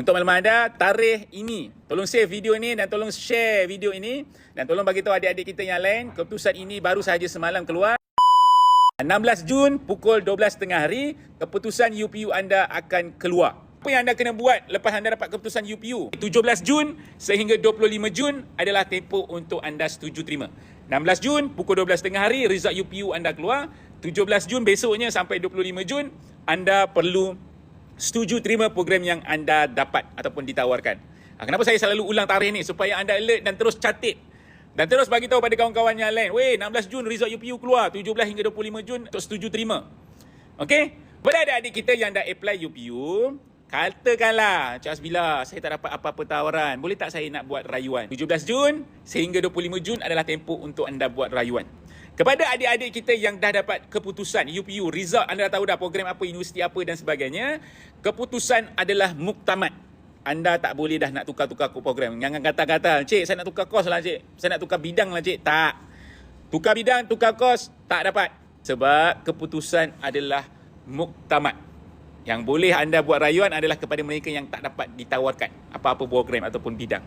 Untuk makluman anda, tarikh ini. Tolong save video ini dan tolong share video ini. Dan tolong bagi tahu adik-adik kita yang lain, keputusan ini baru sahaja semalam keluar. 16 Jun pukul 12.30 hari, keputusan UPU anda akan keluar. Apa yang anda kena buat lepas anda dapat keputusan UPU? 17 Jun sehingga 25 Jun adalah tempoh untuk anda setuju terima. 16 Jun pukul 12.30 hari, result UPU anda keluar. 17 Jun besoknya sampai 25 Jun, anda perlu setuju terima program yang anda dapat ataupun ditawarkan. Ha, kenapa saya selalu ulang tarikh ni? Supaya anda alert dan terus catat dan terus bagi tahu pada kawan-kawan yang lain, weh 16 Jun result UPU keluar, 17 hingga 25 Jun untuk setuju terima. Okey? Pada adik-adik kita yang dah apply UPU, katakanlah Cik Asbila, saya tak dapat apa-apa tawaran. Boleh tak saya nak buat rayuan? 17 Jun sehingga 25 Jun adalah tempoh untuk anda buat rayuan. Kepada adik-adik kita yang dah dapat keputusan UPU, result anda dah tahu dah program apa, universiti apa dan sebagainya, keputusan adalah muktamad anda tak boleh dah nak tukar-tukar program. Jangan kata-kata, cik saya nak tukar kos lah cik. Saya nak tukar bidang lah cik. Tak. Tukar bidang, tukar kos, tak dapat. Sebab keputusan adalah muktamad. Yang boleh anda buat rayuan adalah kepada mereka yang tak dapat ditawarkan apa-apa program ataupun bidang.